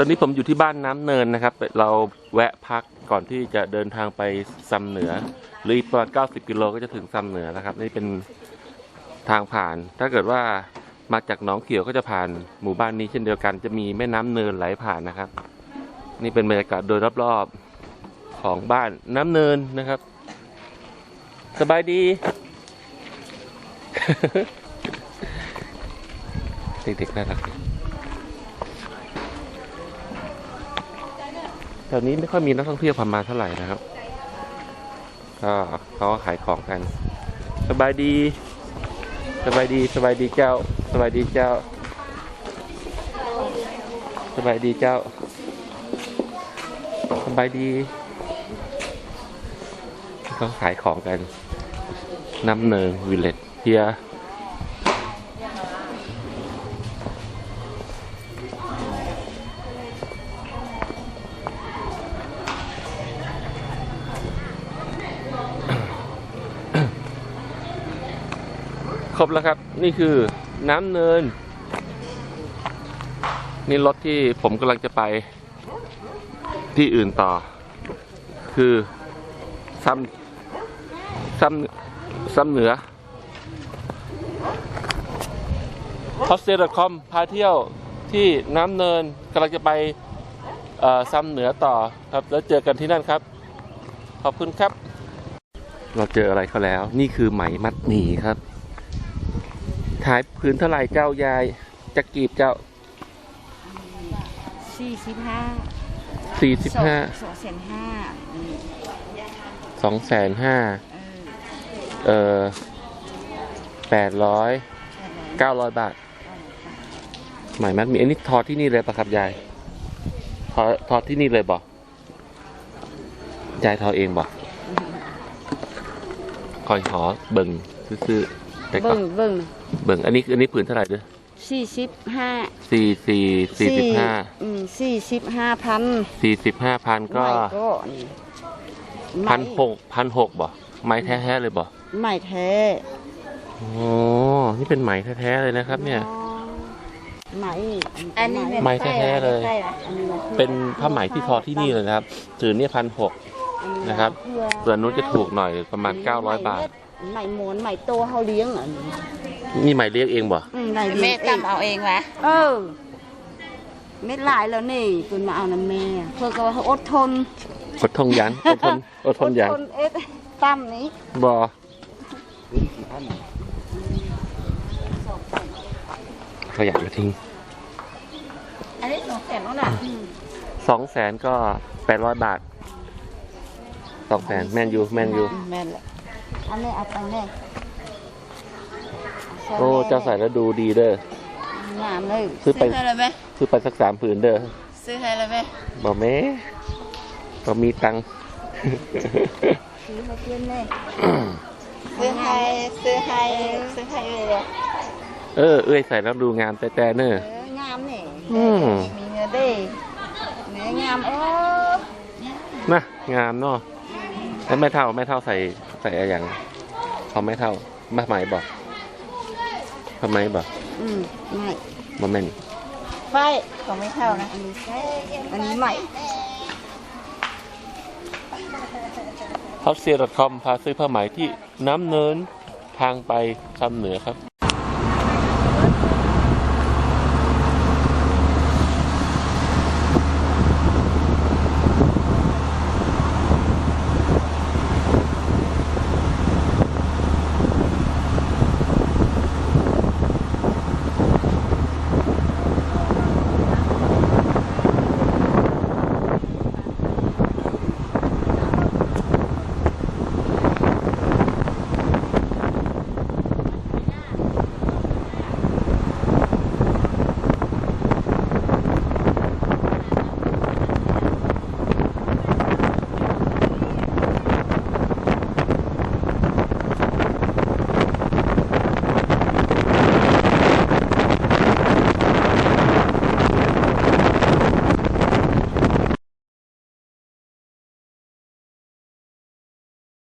ตอนนี้ผมอยู่ที่บ้านน้ำเนินนะครับ เราแวะพักก่อนที่จะเดินทางไปซัมเหนือ หรืออีกประมาณ90 กิโลก็จะถึงซัมเหนือนะครับ นี่เป็นทางผ่าน ถ้าเกิดว่ามาจากหนองเขียวก็จะผ่านหมู่บ้านนี้เช่นเดียวกัน จะมีแม่น้ำเนินไหลผ่านนะครับ นี่เป็นบรรยากาศโดยรอบๆของบ้านน้ำเนินนะครับ สบายดี เด็กๆน่ารัก แถวนี้ไม่ค่อยมีนักท่องเที่ยวผ่านมาเท่าไหร่นะครับ ก็เขาก็ขายของกัน สบายดี สบายดี สบายดีเจ้า สบายดีเจ้า สบายดีเจ้า สบายดี เขาขายของกันน้ำเนิงวิลเลจเฮีย ครบแล้วครับ นี่คือน้ำเนิน นี่รถที่ผมกำลังจะไปที่อื่นต่อ คือซ้ำซ้ำซ้ำเหนือ h o s t e l c o m พาเที่ยวที่น้ำเนินกำลังจะไปซ้ำเหนือต่อครับ แล้วเจอกันที่นั่นครับ ขอบคุณครับ เราเจออะไรเขาแล้ว นี่คือไหมมัดหมี่ครับ ขายพื้นเท่าไหร่เจ้ายายจะกีบเจ้าสี่สิบห้าสี่สิบห้าสองแสนห้าอืมสองแสนห้าเออเออแปดร้อยแค่นั้นเก้าร้อยบาทไหมมัดหมี่อันนี้ทอดที่นี่เลยปะครับยายทอทอดที่นี่เลยบอกยายทอเองบอกคอยหอเบิ่งซื้อๆ แต่ก็เบิ่งเบิ่งเบิ่งอันนี้อันนี้ผืนเท่าไหร่เด้อสี่สิบห้าสี่สี่สี่สิบห้าอืมสี่สิบห้าพันสี่สิบห้าพันก็ไม่ก็นี่พันหไม่กพันหกบ่ไม้แท้ๆเลยบ่ไม่แท้โอ้นี่เป็นไหมแท้ๆเลยนะครับ เนี่ยไหมอันนี้ไหมแท้ๆเลยใช่ละอันนี้เป็นผ้าไหมที่ทอที่นี่เลยนะครับถือเนี่ยพันหกนะครับ ส่วนนู้นจะถูกหน่อยประมาณ900บาท ไหมม้วนไหมโตเขาเลี้ยงอะนี่นี่ไหมเรียกเองบ่อืมไหมเลี้แม่ยงเองตำเอาเองวะเออเม็ดหลายแล้วนี่เพิ่นมาเอาน้ำแม่ เพื่อก็ว่าเขาอดทนอดทนยันอดทนอดทนยันอดทนเอ็ดตั้มนี้บ่ขยะมาทิ้งอันนี้สองแสนแล้วน่ะสองแสนก็แปดร้อยบาทสองแสนแมนยูแมนยู แม่นแหละ อันนี้เอาไปแม่โอ้เจ้าใส่แล้วดูดีเด้องามเลยซื้อไปซื้อให้เลยไหมซื้อไปสักสามผืนเด้อซื้อให้เลยไหมบ่แม่บ่มีตังค์ซื้อมาเพื่อนแม่ซื้อให้ซื้อให้ซื้อให้เลยเลยเออเอ้ยใส่แล้วดูงามแต่แต่เนอะเอองามนี่อืมมีเนื้อเด้เนื้องามโอ้นะงามเนาะแล้วแม่เท่าแม่เท่าใส่ ใส่อะไรอย่างเขาไม่เท่ามาไหมบอกทำไมบอกอืมไม่มาแม่นไฟของไม่เท่านะ อันนี้อันนี้ใหม่ฮอตเซียร์คอมพาซื้อผ้าไหมที่น้ำเนินทางไปซ้ำเหนือครับ